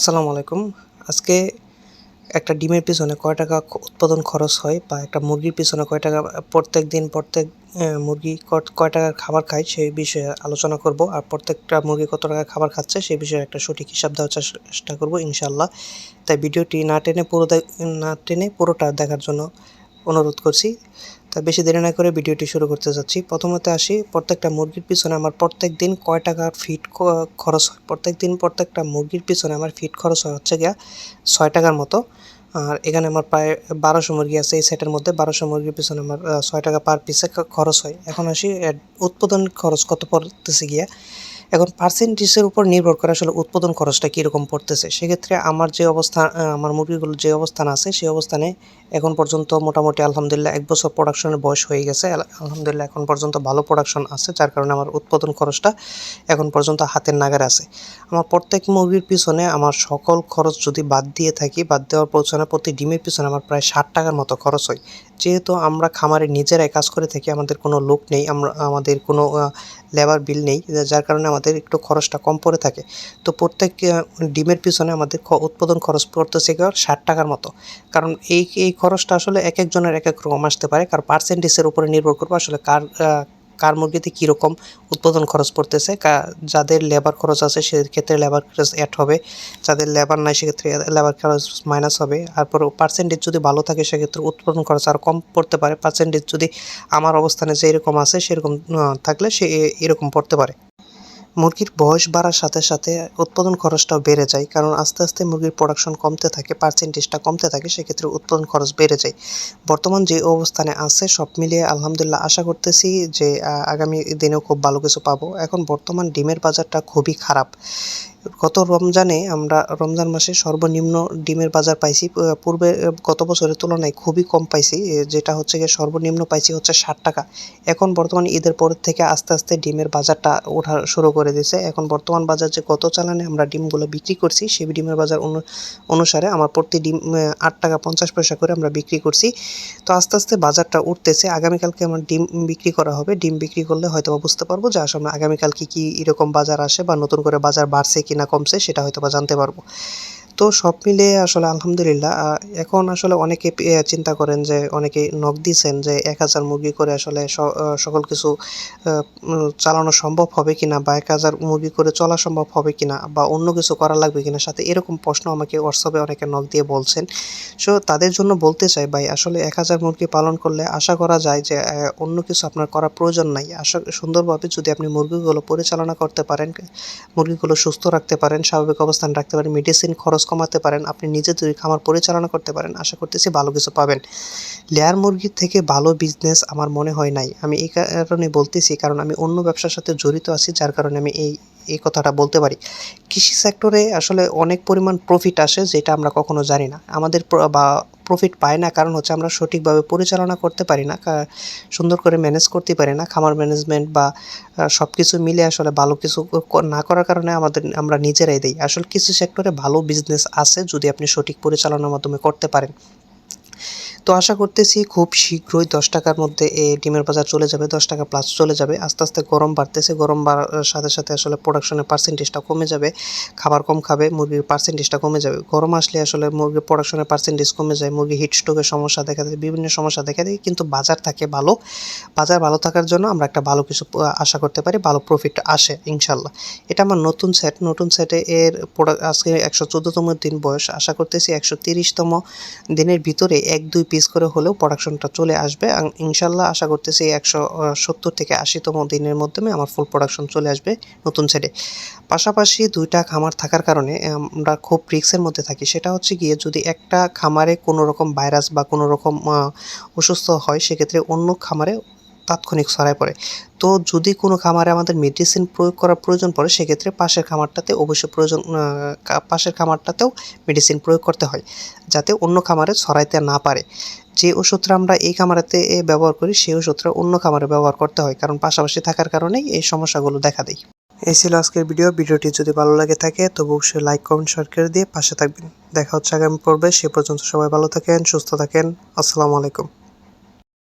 আসসালামু আলাইকুম। আজকে একটা ডিমের পিছনে কয় টাকা উৎপাদন খরচ হয় বা একটা মুরগির পিছনে কয় টাকা, প্রত্যেক দিন প্রত্যেক মুরগি কয় টাকার খাবার খায় সেই বিষয়ে আলোচনা করব। আর প্রত্যেকটা মুরগি কত টাকা খাবার খাচ্ছে সেই বিষয়ে একটা সঠিক হিসাব দেওয়ার চেষ্টা করব ইনশাল্লাহ তাই ভিডিওটি না টেনে পুরো না টেনে পুরোটা দেখার জন্য অনুরোধ করছি। তা বেশি দেরি না করে ভিডিওটি শুরু করতে যাচ্ছি। প্রথমত আসি, প্রত্যেকটা মুরগির পিছনে আমার প্রত্যেক দিন কয় টাকা ফিট খরচ হয়? প্রত্যেক দিন প্রত্যেকটা মুরগির পিছনে আমার ফিট খরচ হয় হচ্ছে গিয়া ছয় টাকার মতো। আর এখানে আমার প্রায় বারোশো মুরগি আছে, এই সেটের মধ্যে বারোশো মুরগির পিছনে আমার ছয় টাকা পার পিসে খরচ হয়। এখন আসি উৎপাদন খরচ কত পড়তেছে গিয়া? এখন পার্সেন্টেজের উপর নির্ভর করে আসলে উৎপাদন খরচটা কীরকম পড়তেছে। সেক্ষেত্রে আমার যে অবস্থা আমার মুরগিগুলোর যে অবস্থান আছে, সেই অবস্থানে এখন পর্যন্ত মোটামুটি আলহামদুলিল্লাহ এক বছর প্রোডাকশনের বয়স হয়ে গেছে। আলহামদুলিল্লাহ এখন পর্যন্ত ভালো প্রোডাকশন আছে, যার কারণে আমার উৎপাদন খরচটা এখন পর্যন্ত হাতের নাগারে আছে। আমার প্রত্যেক মুরগির পিছনে আমার সকল খরচ যদি বাদ দিয়ে থাকি, বাদ দেওয়ার পিছনে প্রতি ডিমের পিছনে আমার প্রায় ষাট টাকার মতো খরচ হয়। যেহেতু আমরা খামারে নিজেরাই কাজ করে থাকি, আমাদের কোনো লোক নেই, আমরা, আমাদের কোনো লেবার বিল নেই, যার কারণে আমাদের একটু খরচটা কম পড়ে থাকে। তো প্রত্যেক ডিমের পিছনে আমাদের উৎপাদন খরচ পড়তেছে ষাট টাকার মতো। কারণ এই এই খরচটা আসলে এক একজনের এক এক রকম আসতে পারে। কারণ পার্সেন্টেজের উপরে নির্ভর করবে আসলে কার কার মুরগিতে কীরকম উৎপাদন খরচ পড়তেছে। যাদের লেবার খরচ আছে সেক্ষেত্রে লেবার খরচ অ্যাড হবে। যাদের লেবার নাই সেক্ষেত্রে লেবার খরচ মাইনাস হবে। তারপর পার্সেন্টেজ যদি ভালো থাকে সেক্ষেত্রে উৎপাদন খরচ আর কম পড়তে পারে। পার্সেন্টেজ যদি আমার অবস্থানে যেরকম আছে সেরকম থাকলে সে এরকম পড়তে পারে। মুরগির বয়স বাড়ার সাথে সাথে উৎপাদন খরচটাও বেড়ে যায়, কারণ আস্তে আস্তে মুরগির প্রোডাকশন কমতে থাকে পার্সেন্টেজটা কমতে থাকে, সেক্ষেত্রে উৎপাদন খরচ বেড়ে যায়। বর্তমান যে অবস্থানে আছে, সব মিলিয়ে আলহামদুলিল্লাহ আশা করতেছি যে আগামী দিনেও খুব ভালো কিছু পাবো। এখন বর্তমান ডিমের বাজারটা খুবই খারাপ। গত রমজানে আমরা রমজান মাসে সর্বনিম্ন ডিমের বাজার পাইছি। পূর্বে গত বছরের তুলনায় খুবই কম পাইছি যেটা হচ্ছে গিয়ে সর্বনিম্ন পাইছি হচ্ছে ষাট টাকা। এখন বর্তমান ঈদের পর থেকে আস্তে আস্তে ডিমের বাজারটা ওঠা শুরু করে দিয়েছে। এখন বর্তমান বাজার যে কত চালানে আমরা ডিমগুলো বিক্রি করছি, সেই ডিমের বাজার অনু- অনুসারে আমার প্রতি ডিম আট টাকা পঞ্চাশ পয়সা করে আমরা বিক্রি করছি। তো আস্তে আস্তে বাজারটা উঠতেছে। আগামীকালকে আমার ডিম বিক্রি করা হবে। ডিম বিক্রি করলে হয়তো বুঝতে পারব যে আসলে আগামীকাল কি কি এরকম বাজার আসে বা নতুন করে বাজার বাড়ছে কি না কমছে সেটা হয়তো বা জানতে পারব। তো সব মিলিয়ে আসলে আলহামদুলিল্লাহ এখন আসলে অনেকে চিন্তা করেন যে অনেকে নক দিয়েছেন যে এক হাজার মুরগি করে আসলে সকল কিছু চালানো সম্ভব হবে কিনা বা এক হাজার মুরগি করে চলা সম্ভব হবে কিনা বা অন্য কিছু করা লাগবে কিনা সাথে এরকম প্রশ্ন আমাকে হোয়াটসঅ্যাপে অনেকে নক দিয়ে বলছেন। সো তাদের জন্য বলতে চাই ভাই, আসলে এক হাজার মুরগি পালন করলে আশা করা যায় যে অন্য কিছু আপনার করার প্রয়োজন নাই। আশা, সুন্দরভাবে যদি আপনি মুরগিগুলো পরিচালনা করতে পারেন, মুরগিগুলো সুস্থ রাখতে পারেন, স্বাভাবিক অবস্থান রাখতে পারেন মেডিসিন খরচ কমাতে পারেন, আপনি নিজে তৈরি খামার পরিচালনা করতে পারেন, আশা করতেছি ভালো কিছু পাবেন। লেয়ার মুরগির থেকে ভালো বিজনেস আমার মনে হয় নাই। আমি এই কারণে বলতেছি, কারণ আমি অন্য ব্যবসার সাথে জড়িত আছি, যার কারণে আমি এই এই কথাটা বলতে পারি। কৃষি সেক্টরে আসলে অনেক পরিমাণ প্রফিট আসে, যেটা আমরা কখনো জানি না। আমাদের বা প্রফিট পায় না, কারণ হচ্ছে আমরা সঠিকভাবে পরিচালনা করতে পারি না সুন্দর করে ম্যানেজ করতে পারি না, খামার ম্যানেজমেন্ট বা সব কিছু মিলে আসলে ভালো কিছু না করার কারণে আমাদের, আমরা নিজেরাই দিই। আসলে কিছু সেক্টরে ভালো বিজনেস আছে যদি আপনি সঠিক পরিচালনার মাধ্যমে করতে পারেন। তো আশা করতেছি খুব শীঘ্রই দশ টাকার মধ্যে এই ডিমের বাজার চলে যাবে, দশ টাকা প্লাস চলে যাবে। আস্তে আস্তে গরম বাড়তেছে, গরম বাড়ার সাথে সাথে আসলে প্রোডাকশনের পার্সেন্টেজটা কমে যাবে, খাবার কম খাবে, মুরগির পার্সেন্টেজটা কমে যাবে। গরম আসলে আসলে মুরগির প্রোডাকশনের পার্সেন্টেজ কমে যায়, মুরগি হিট স্ট্রোকের সমস্যা দেখা দেয়, বিভিন্ন সমস্যা দেখা দেয়, কিন্তু বাজার থাকে ভালো। বাজার ভালো থাকার জন্য আমরা একটা ভালো কিছু আশা করতে পারি, ভালো প্রফিট আসে ইনশাল্লাহ এটা আমার নতুন সেট নতুন সেটে এর প্রোডাক্ট আজকে একশো চোদ্দোতম দিন বয়স। আশা করতেছি একশো তিরিশতম দিনের ভিতরে এক দুই পিস করে হলেও প্রোডাকশনটা চলে আসবে। ইনশাল্লাহ আশা করতেছি একশো সত্তর থেকে আশিতম দিনের মাধ্যমে আমার ফুল প্রোডাকশন চলে আসবে নতুন সেটে পাশাপাশি দুইটা খামার থাকার কারণে, আমরা খুব রিক্সের মধ্যে থাকি। সেটা হচ্ছে গিয়ে যদি একটা খামারে কোনো রকম ভাইরাস বা কোনো রকম অসুস্থ হয়, সেক্ষেত্রে অন্য খামারে তাৎক্ষণিক ছড়ায় পড়ে। তো যদি কোনো খামারে আমাদের মেডিসিন প্রয়োগ করার প্রয়োজন পড়ে, সেক্ষেত্রে পাশের খামারটাতে অবশ্যই প্রয়োজন পাশের খামারটাতেও মেডিসিন প্রয়োগ করতে হয়, যাতে অন্য খামারে ছড়াইতে না পারে। যে ওষুধটা আমরা এই খামারেতে ব্যবহার করি, সেই ওষুধটা অন্য খামারে ব্যবহার করতে হয়, কারণ পাশাপাশি থাকার কারণেই এই সমস্যাগুলো দেখা দেয়। এই ছিল আজকের ভিডিও ভিডিওটি যদি ভালো লাগে থাকে, তবে অবশ্যই লাইক কমেন্ট শেয়ার করে দিয়ে পাশে থাকবেন। দেখা হচ্ছে আগামী পর্বে। সে পর্যন্ত সবাই ভালো থাকেন, সুস্থ থাকেন। আসসালামু আলাইকুম।